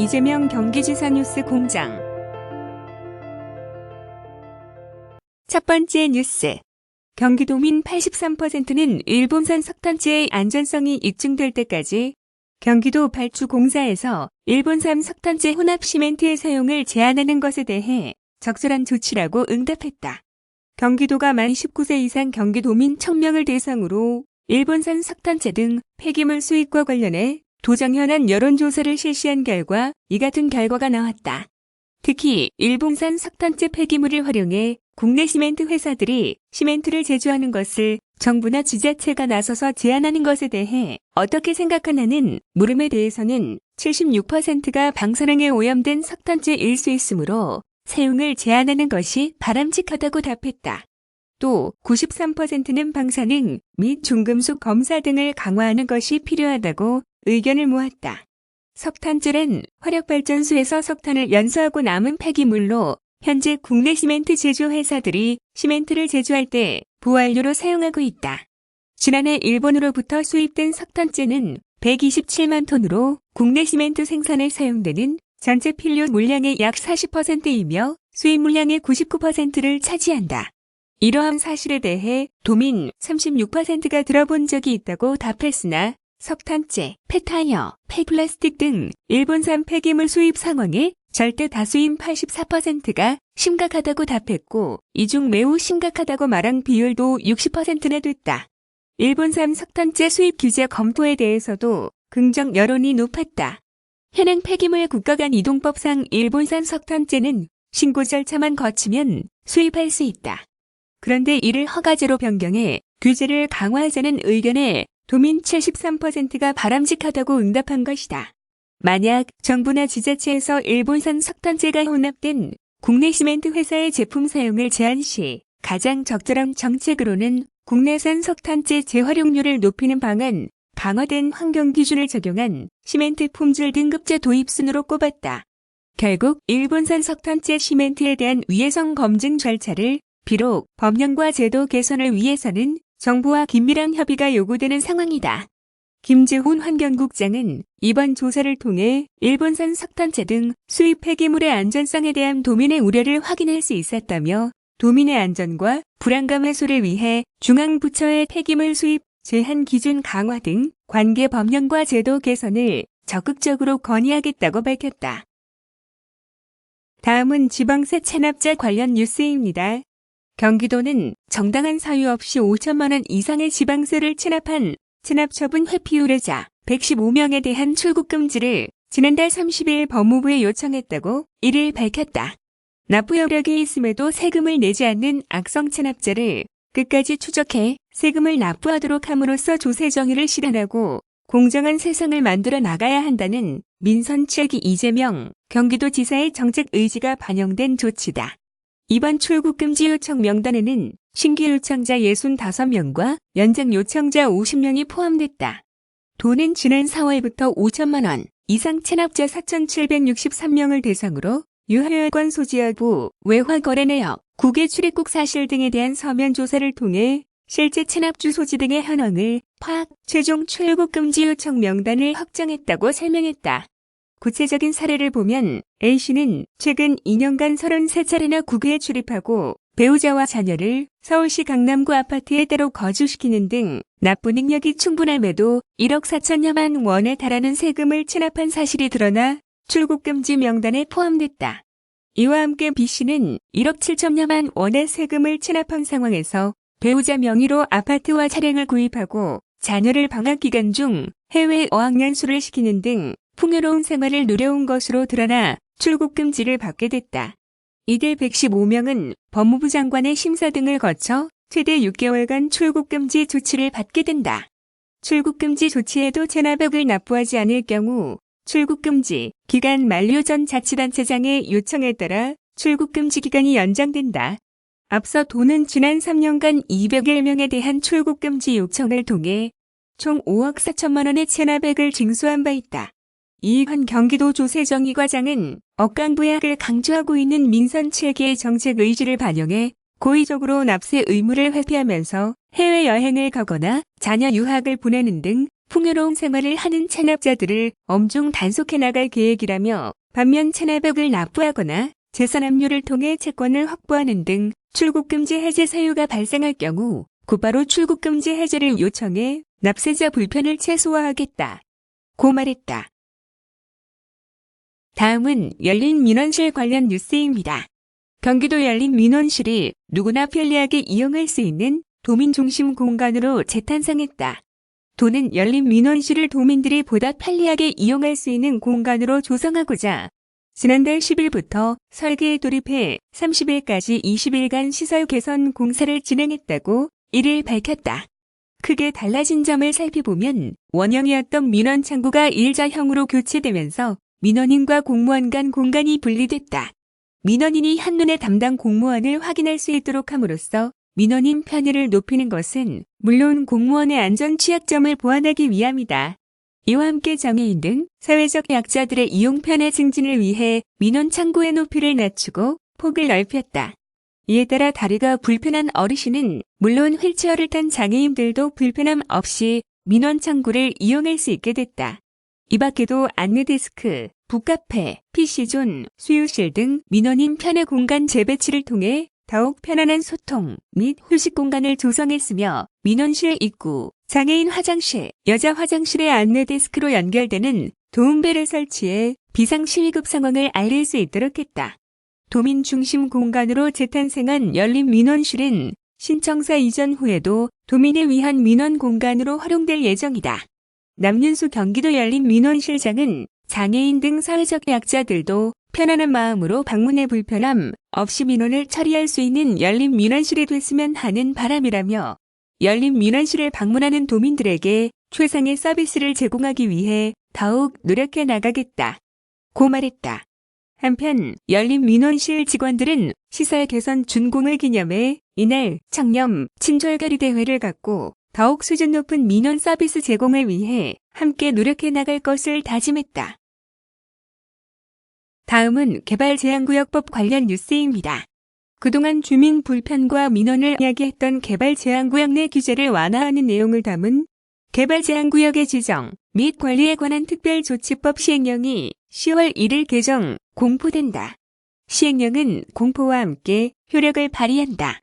이재명 경기지사 뉴스 공장. 첫 번째 뉴스. 경기도민 83%는 일본산 석탄재의 안전성이 입증될 때까지 경기도 발주공사에서 일본산 석탄재 혼합 시멘트의 사용을 제한하는 것에 대해 적절한 조치라고 응답했다. 경기도가 만 19세 이상 경기도민 1000명을 대상으로 일본산 석탄재 등 폐기물 수입과 관련해 도정 현안 여론조사를 실시한 결과 이 같은 결과가 나왔다. 특히 일본산 석탄재 폐기물을 활용해 국내 시멘트 회사들이 시멘트를 제조하는 것을 정부나 지자체가 나서서 제한하는 것에 대해 어떻게 생각하냐는 물음에 대해서는 76%가 방사능에 오염된 석탄재 일 수 있으므로 사용을 제한하는 것이 바람직하다고 답했다. 또 93%는 방사능 및 중금속 검사 등을 강화하는 것이 필요하다고 의견을 모았다. 석탄질은 화력발전소에서 석탄을 연소하고 남은 폐기물로 현재 국내 시멘트 제조 회사들이 시멘트를 제조할 때 부활료로 사용하고 있다. 지난해 일본으로부터 수입된 석탄재는 127만 톤으로 국내 시멘트 생산에 사용되는 전체 필요 물량의 약 40%이며 수입 물량의 99%를 차지한다. 이러한 사실에 대해 도민 36%가 들어본 적이 있다고 답했으나 석탄재, 폐타이어, 폐플라스틱 등 일본산 폐기물 수입 상황에 절대 다수인 84%가 심각하다고 답했고 이 중 매우 심각하다고 말한 비율도 60%나 됐다. 일본산 석탄재 수입 규제 검토에 대해서도 긍정 여론이 높았다. 현행 폐기물 국가 간 이동법상 일본산 석탄재는 신고 절차만 거치면 수입할 수 있다. 그런데 이를 허가제로 변경해 규제를 강화하자는 의견에 도민 73%가 바람직하다고 응답한 것이다. 만약 정부나 지자체에서 일본산 석탄재가 혼합된 국내 시멘트 회사의 제품 사용을 제한 시 가장 적절한 정책으로는 국내산 석탄재 재활용률을 높이는 방안, 강화된 환경 기준을 적용한 시멘트 품질 등급제 도입 순으로 꼽았다. 결국 일본산 석탄재 시멘트에 대한 위해성 검증 절차를 비록 법령과 제도 개선을 위해서는 정부와 긴밀한 협의가 요구되는 상황이다. 김재훈 환경국장은 이번 조사를 통해 일본산 석탄재 등 수입 폐기물의 안전성에 대한 도민의 우려를 확인할 수 있었다며 도민의 안전과 불안감 해소를 위해 중앙부처의 폐기물 수입 제한 기준 강화 등 관계 법령과 제도 개선을 적극적으로 건의하겠다고 밝혔다. 다음은 지방세 체납자 관련 뉴스입니다. 경기도는 정당한 사유 없이 5천만 원 이상의 지방세를 체납한 체납처분 회피 의뢰자 115명에 대한 출국 금지를 지난달 30일 법무부에 요청했다고 이를 밝혔다. 납부 여력이 있음에도 세금을 내지 않는 악성 체납자를 끝까지 추적해 세금을 납부하도록 함으로써 조세 정의를 실현하고 공정한 세상을 만들어 나가야 한다는 민선 7기 이재명 경기도지사의 정책 의지가 반영된 조치다. 이번 출국 금지 요청 명단에는 신규 요청자 65명과 연장 요청자 50명이 포함됐다. 도는 지난 4월부터 5천만 원 이상 체납자 4,763명을 대상으로 유효여권 소지 여부, 외화 거래 내역, 국외 출입국 사실 등에 대한 서면 조사를 통해 실제 체납주 소지 등의 현황을 파악, 최종 출국 금지 요청 명단을 확정했다고 설명했다. 구체적인 사례를 보면 A씨는 최근 2년간 33차례나 국외에 출입하고 배우자와 자녀를 서울시 강남구 아파트에 따로 거주시키는 등 납부 능력이 충분함에도 1억 4천여만 원에 달하는 세금을 체납한 사실이 드러나 출국금지 명단에 포함됐다. 이와 함께 B씨는 1억 7천여만 원의 세금을 체납한 상황에서 배우자 명의로 아파트와 차량을 구입하고 자녀를 방학 기간 중 해외 어학연수를 시키는 등 풍요로운 생활을 누려온 것으로 드러나 출국 금지를 받게 됐다. 이들 115명은 법무부 장관의 심사 등을 거쳐 최대 6개월간 출국 금지 조치를 받게 된다. 출국 금지 조치에도 체납액을 납부하지 않을 경우 출국 금지 기간 만료 전 자치단체장의 요청에 따라 출국 금지 기간이 연장된다. 앞서 도는 지난 3년간 201명에 대한 출국 금지 요청을 통해 총 5억 4천만 원의 체납액을 징수한 바 있다. 이익한 경기도 조세정의 과장은 억강부약을 강조하고 있는 민선 7개의 정책 의지를 반영해 고의적으로 납세 의무를 회피하면서 해외여행을 가거나 자녀 유학을 보내는 등 풍요로운 생활을 하는 체납자들을 엄중 단속해 나갈 계획이라며 반면 체납액을 납부하거나 재산 압류를 통해 채권을 확보하는 등 출국금지 해제 사유가 발생할 경우 곧바로 출국금지 해제를 요청해 납세자 불편을 최소화하겠다. 고 말했다. 다음은 열린 민원실 관련 뉴스입니다. 경기도 열린 민원실이 누구나 편리하게 이용할 수 있는 도민 중심 공간으로 재탄생했다. 도는 열린 민원실을 도민들이 보다 편리하게 이용할 수 있는 공간으로 조성하고자 지난달 10일부터 설계에 돌입해 30일까지 20일간 시설 개선 공사를 진행했다고 이를 밝혔다. 크게 달라진 점을 살펴보면 원형이었던 민원 창구가 일자형으로 교체되면서 민원인과 공무원 간 공간이 분리됐다. 민원인이 한눈에 담당 공무원을 확인할 수 있도록 함으로써 민원인 편의를 높이는 것은 물론 공무원의 안전 취약점을 보완하기 위함이다. 이와 함께 장애인 등 사회적 약자들의 이용 편의 증진을 위해 민원 창구의 높이를 낮추고 폭을 넓혔다. 이에 따라 다리가 불편한 어르신은 물론 휠체어를 탄 장애인들도 불편함 없이 민원 창구를 이용할 수 있게 됐다. 이 밖에도 안내데스크, 북카페, PC존, 수유실 등 민원인 편의 공간 재배치를 통해 더욱 편안한 소통 및 휴식 공간을 조성했으며 민원실 입구, 장애인 화장실, 여자 화장실의 안내 데스크로 연결되는 도움벨을 설치해 비상시위급 상황을 알릴 수 있도록 했다. 도민 중심 공간으로 재탄생한 열린 민원실은 신청사 이전 후에도 도민을 위한 민원 공간으로 활용될 예정이다. 남윤수 경기도 열린 민원실장은 장애인 등 사회적 약자들도 편안한 마음으로 방문해 불편함 없이 민원을 처리할 수 있는 열린 민원실이 됐으면 하는 바람이라며 열린 민원실을 방문하는 도민들에게 최상의 서비스를 제공하기 위해 더욱 노력해 나가겠다. 고 말했다. 한편 열린 민원실 직원들은 시설 개선 준공을 기념해 이날 청렴 친절가리 대회를 갖고 더욱 수준 높은 민원 서비스 제공을 위해 함께 노력해 나갈 것을 다짐했다. 다음은 개발제한구역법 관련 뉴스입니다. 그동안 주민 불편과 민원을 이야기했던 개발제한구역 내 규제를 완화하는 내용을 담은 개발제한구역의 지정 및 관리에 관한 특별조치법 시행령이 10월 1일 개정, 공포된다. 시행령은 공포와 함께 효력을 발휘한다.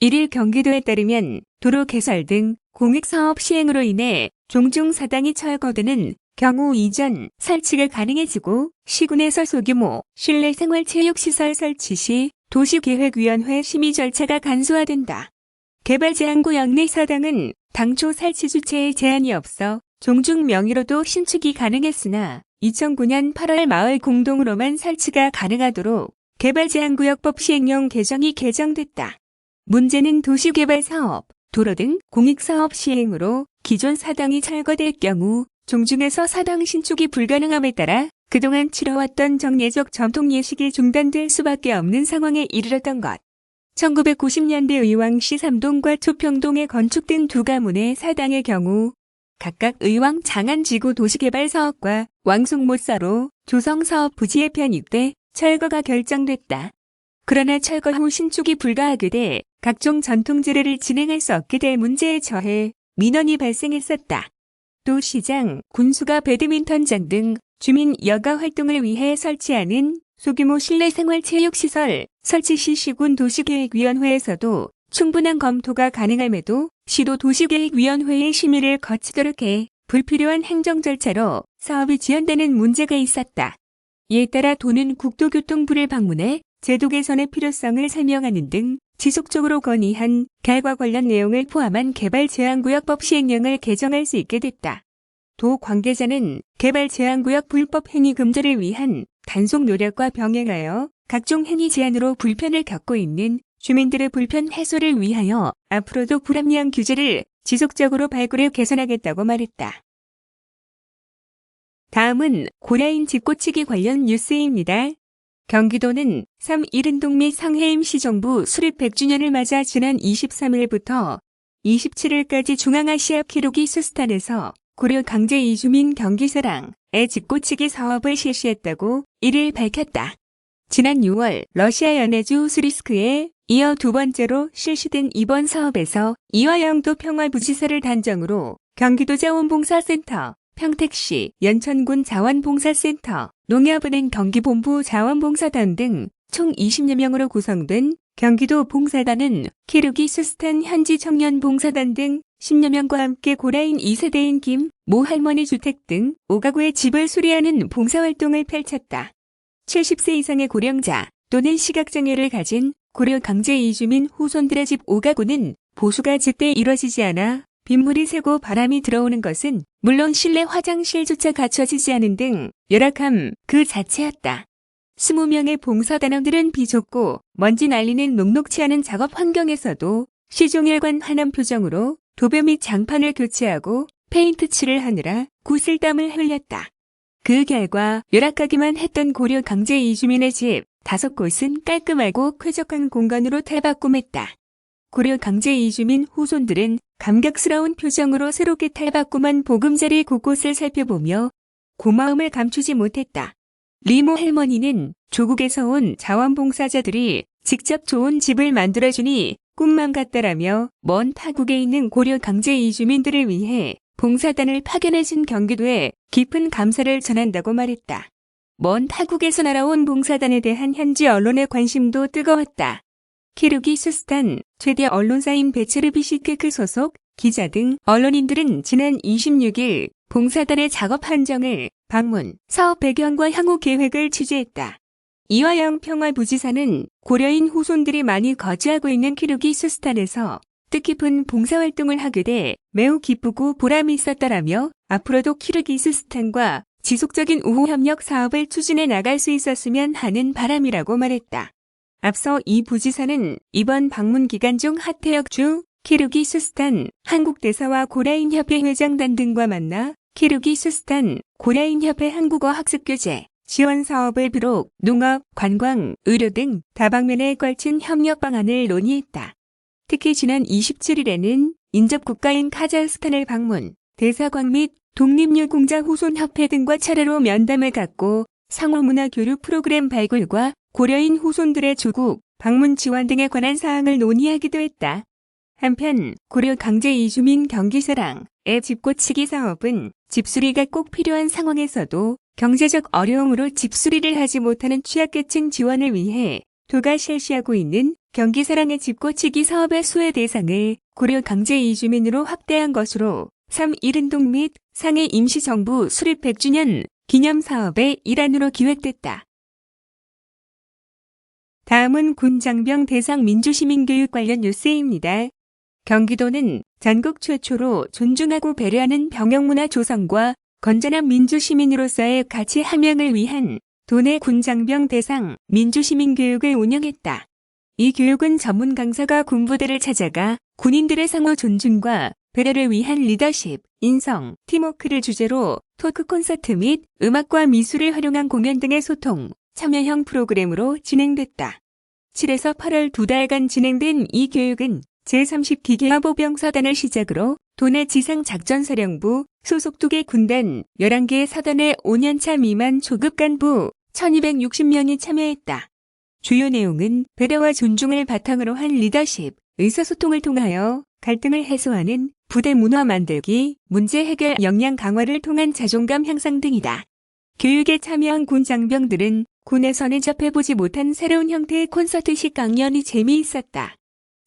1일 경기도에 따르면 도로 개설 등 공익사업 시행으로 인해 종중 사당이 철거되는 경우 이전 설치가 가능해지고 시군에서 소규모 실내 생활체육시설 설치 시 도시계획위원회 심의 절차가 간소화된다. 개발 제한구역 내 사당은 당초 설치 주체에 제한이 없어 종중 명의로도 신축이 가능했으나 2009년 8월 마을 공동으로만 설치가 가능하도록 개발제한구역법 시행령 개정이 개정됐다. 문제는 도시개발 사업, 도로 등 공익사업 시행으로 기존 사당이 철거될 경우 종중에서 사당 신축이 불가능함에 따라 그동안 치러왔던 정례적 전통 예식이 중단될 수밖에 없는 상황에 이르렀던 것. 1990년대 의왕시 삼동과 초평동에 건축된 두 가문의 사당의 경우 각각 의왕 장안지구 도시개발 사업과 왕숙모사로 조성사업 부지에 편입돼 철거가 결정됐다. 그러나 철거 후 신축이 불가하게 돼 각종 전통제례를 진행할 수 없게 될 문제에 처해 민원이 발생했었다. 또 시장, 군수가 배드민턴장 등 주민 여가 활동을 위해 설치하는 소규모 실내 생활 체육시설 설치 시 시군 도시계획위원회에서도 충분한 검토가 가능함에도 시도 도시계획위원회의 심의를 거치도록 해 불필요한 행정 절차로 사업이 지연되는 문제가 있었다. 이에 따라 도는 국토교통부를 방문해 제도 개선의 필요성을 설명하는 등 지속적으로 건의한 결과 관련 내용을 포함한 개발 제한구역법 시행령을 개정할 수 있게 됐다. 도 관계자는 개발 제한구역 불법 행위 금지를 위한 단속 노력과 병행하여 각종 행위 제한으로 불편을 겪고 있는 주민들의 불편 해소를 위하여 앞으로도 불합리한 규제를 지속적으로 발굴해 개선하겠다고 말했다. 다음은 고라인 집고치기 관련 뉴스입니다. 경기도는 3.1운동 및 상해임 시 정부 수립 100주년을 맞아 지난 23일부터 27일까지 중앙아시아 키로기 수스탄에서 고려 강제 이주민 경기사랑의 집고치기 사업을 실시했다고 이를 밝혔다. 지난 6월 러시아 연해주 수리스크에 이어 두 번째로 실시된 이번 사업에서 이화영도 평화부지사를 단정으로 경기도 자원봉사센터, 평택시 연천군 자원봉사센터, 농협은행 경기본부 자원봉사단 등 총 20여 명으로 구성된 경기도 봉사단은 키루기 수스탄 현지 청년 봉사단 등 10여 명과 함께 고라인 2세대인 김, 모 할머니 주택 등 5가구의 집을 수리하는 봉사활동을 펼쳤다. 70세 이상의 고령자 또는 시각장애를 가진 고려 강제 이주민 후손들의 집 5가구는 보수가 제때 이뤄지지 않아 빗물이 새고 바람이 들어오는 것은 물론 실내 화장실조차 갖춰지지 않은 등 열악함 그 자체였다. 20명의 봉사단원들은 비좁고 먼지 날리는 녹록치 않은 작업 환경에서도 시종일관 환한 표정으로 도배 및 장판을 교체하고 페인트 칠을 하느라 구슬땀을 흘렸다. 그 결과 열악하기만 했던 고려 강제 이주민의 집 다섯 곳은 깔끔하고 쾌적한 공간으로 탈바꿈했다. 고려 강제 이주민 후손들은 감격스러운 표정으로 새롭게 탈바꿈한 보금자리 곳곳을 살펴보며 고마움을 감추지 못했다. 리모 할머니는 조국에서 온 자원봉사자들이 직접 좋은 집을 만들어주니 꿈만 같다라며 먼 타국에 있는 고려 강제 이주민들을 위해 봉사단을 파견해준 경기도에 깊은 감사를 전한다고 말했다. 먼 타국에서 날아온 봉사단에 대한 현지 언론의 관심도 뜨거웠다. 키루기 수스탄 최대 언론사인 베체르비시크크 소속 기자 등 언론인들은 지난 26일 봉사단의 작업 한정을 방문, 사업 배경과 향후 계획을 취재했다. 이화영 평화부지사는 고려인 후손들이 많이 거주하고 있는 키루기 수스탄에서 뜻깊은 봉사활동을 하게 돼 매우 기쁘고 보람이 있었다라며 앞으로도 키르기 수스탄과 지속적인 우호 협력 사업을 추진해 나갈 수 있었으면 하는 바람이라고 말했다. 앞서 이 부지사는 이번 방문 기간 중 하태혁 주 키르기 수스탄 한국대사와 고라인 협회 회장단 등과 만나 키르기 수스탄 고라인 협회 한국어 학습교재 지원 사업을 비롯 농업, 관광, 의료 등 다방면에 걸친 협력 방안을 논의했다. 특히 지난 27일에는 인접 국가인 카자흐스탄을 방문, 대사관 및 독립유공자 후손협회 등과 차례로 면담을 갖고 상호문화 교류 프로그램 발굴과 고려인 후손들의 조국, 방문 지원 등에 관한 사항을 논의하기도 했다. 한편 고려 강제 이주민 경기사랑 의 집고치기 사업은 집수리가 꼭 필요한 상황에서도 경제적 어려움으로 집수리를 하지 못하는 취약계층 지원을 위해 도가 실시하고 있는 경기사랑의 집고치기 사업의 수혜 대상을 고려 강제 이주민으로 확대한 것으로 3.1운동 및 상해 임시정부 수립 100주년 기념사업의 일환으로 기획됐다. 다음은 군장병 대상 민주시민교육 관련 뉴스입니다. 경기도는 전국 최초로 존중하고 배려하는 병영문화 조성과 건전한 민주시민으로서의 가치 함양을 위한 도내 군장병 대상 민주시민교육을 운영했다. 이 교육은 전문 강사가 군부대를 찾아가 군인들의 상호 존중과 배려를 위한 리더십, 인성, 팀워크를 주제로 토크 콘서트 및 음악과 미술을 활용한 공연 등의 소통, 참여형 프로그램으로 진행됐다. 7에서 8월 두 달간 진행된 이 교육은 제30기계화 보병사단을 시작으로 도내 지상작전사령부 소속 2개 군단 11개 사단의 5년차 미만 초급 간부 1260명이 참여했다. 주요 내용은 배려와 존중을 바탕으로 한 리더십, 의사소통을 통하여 갈등을 해소하는 부대 문화 만들기, 문제 해결 역량 강화를 통한 자존감 향상 등이다. 교육에 참여한 군 장병들은 군에서는 접해보지 못한 새로운 형태의 콘서트식 강연이 재미있었다.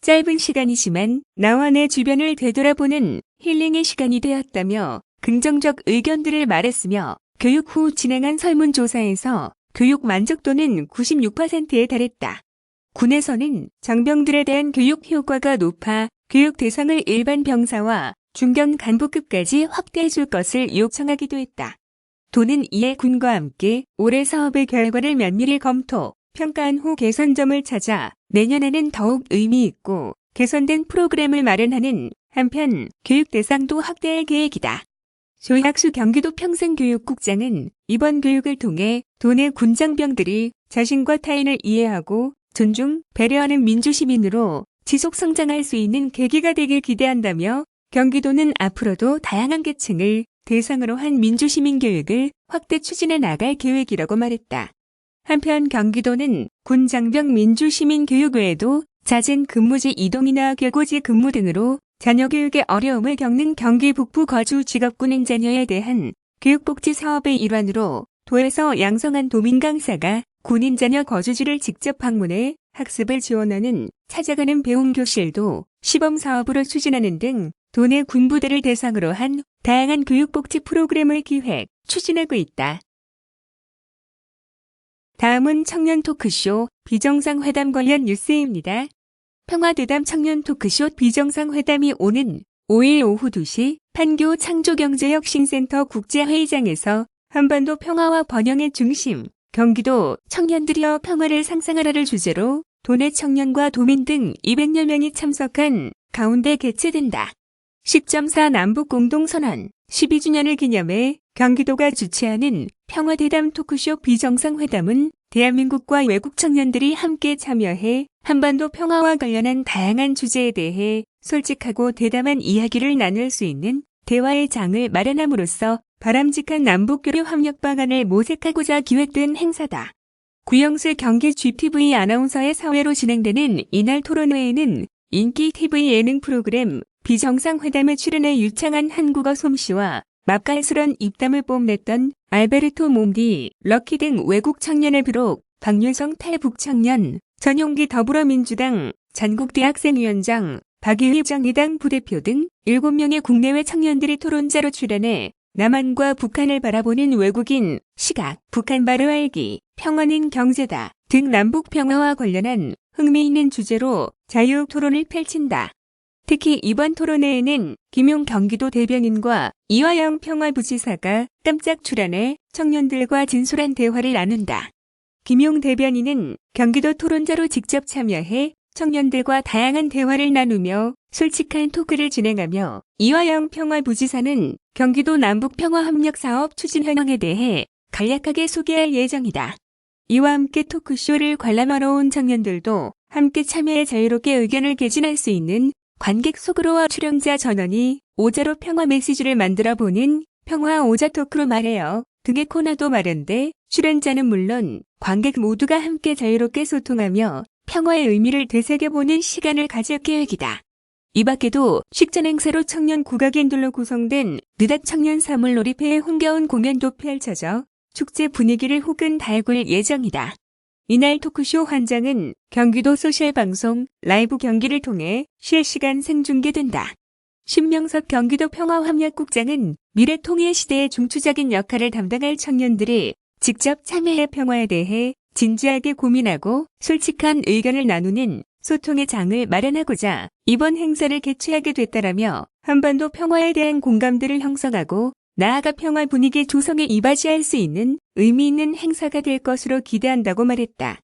짧은 시간이지만 나와 내 주변을 되돌아보는 힐링의 시간이 되었다며 긍정적 의견들을 말했으며 교육 후 진행한 설문조사에서 교육 만족도는 96%에 달했다. 군에서는 장병들에 대한 교육 효과가 높아 교육 대상을 일반 병사와 중견 간부급까지 확대해 줄 것을 요청하기도 했다. 도는 이에 군과 함께 올해 사업의 결과를 면밀히 검토, 평가한 후 개선점을 찾아 내년에는 더욱 의미 있고 개선된 프로그램을 마련하는 한편 교육 대상도 확대할 계획이다. 조약수 경기도 평생교육국장은 이번 교육을 통해 도내 군장병들이 자신과 타인을 이해하고 존중, 배려하는 민주시민으로 지속 성장할 수 있는 계기가 되길 기대한다며 경기도는 앞으로도 다양한 계층을 대상으로 한 민주시민 교육을 확대 추진해 나갈 계획이라고 말했다. 한편 경기도는 군장병 민주시민 교육 외에도 잦은 근무지 이동이나 궤고지 근무 등으로 자녀 교육에 어려움을 겪는 경기 북부 거주 직업군인 자녀에 대한 교육복지 사업의 일환으로 도에서 양성한 도민 강사가 군인 자녀 거주지를 직접 방문해 학습을 지원하는 찾아가는 배움 교실도 시범 사업으로 추진하는 등 도내 군부대를 대상으로 한 다양한 교육복지 프로그램을 기획, 추진하고 있다. 다음은 청년 토크쇼 비정상 회담 관련 뉴스입니다. 평화대담 청년 토크쇼 비정상 회담이 오는 5일 오후 2시 판교 창조경제혁신센터 국제회의장에서 한반도 평화와 번영의 중심, 경기도 청년들이여 평화를 상상하라를 주제로 도내 청년과 도민 등 200여 명이 참석한 가운데 개최된다. 10.4 남북 공동선언 12주년을 기념해 경기도가 주최하는 평화대담 토크쇼 비정상회담은 대한민국과 외국 청년들이 함께 참여해 한반도 평화와 관련한 다양한 주제에 대해 솔직하고 대담한 이야기를 나눌 수 있는 대화의 장을 마련함으로써 바람직한 남북교류 협력 방안을 모색하고자 기획된 행사다. 구영슬 경기 GTV 아나운서의 사회로 진행되는 이날 토론회에는 인기 TV 예능 프로그램 비정상회담에 출연해 유창한 한국어 솜씨와 맛깔스런 입담을 뽐냈던 알베르토 몬디, 럭키 등 외국 청년을 비롯 박윤성 탈북 청년, 전용기 더불어민주당 전국대학생위원장, 박일희 정의당 부대표 등 7명의 국내외 청년들이 토론자로 출연해 남한과 북한을 바라보는 외국인, 시각, 북한 바로 알기, 평화는 경제다 등 남북 평화와 관련한 흥미있는 주제로 자유 토론을 펼친다. 특히 이번 토론회에는 김용 경기도 대변인과 이화영 평화부지사가 깜짝 출연해 청년들과 진솔한 대화를 나눈다. 김용 대변인은 경기도 토론자로 직접 참여해 청년들과 다양한 대화를 나누며 솔직한 토크를 진행하며 이화영 평화부지사는 경기도 남북평화협력사업 추진 현황에 대해 간략하게 소개할 예정이다. 이와 함께 토크쇼를 관람하러 온 청년들도 함께 참여해 자유롭게 의견을 개진할 수 있는 관객 속으로와 출연자 전원이 오자로 평화 메시지를 만들어 보는 평화 오자 토크로 말해요. 등의 코너도 마련돼 출연자는 물론 관객 모두가 함께 자유롭게 소통하며 평화의 의미를 되새겨보는 시간을 가질 계획이다. 이 밖에도 식전 행사로 청년 국악인들로 구성된 느닷 청년 사물 놀이패의 흥겨운 공연도 펼쳐져 축제 분위기를 혹은 달굴 예정이다. 이날 토크쇼 환장은 경기도 소셜방송 라이브 경기를 통해 실시간 생중계된다. 신명섭 경기도 평화협력국장은 미래통일 시대의 중추적인 역할을 담당할 청년들이 직접 참여해 평화에 대해 진지하게 고민하고 솔직한 의견을 나누는 소통의 장을 마련하고자 이번 행사를 개최하게 됐다라며 한반도 평화에 대한 공감대를 형성하고 나아가 평화 분위기 조성에 이바지할 수 있는 의미 있는 행사가 될 것으로 기대한다고 말했다.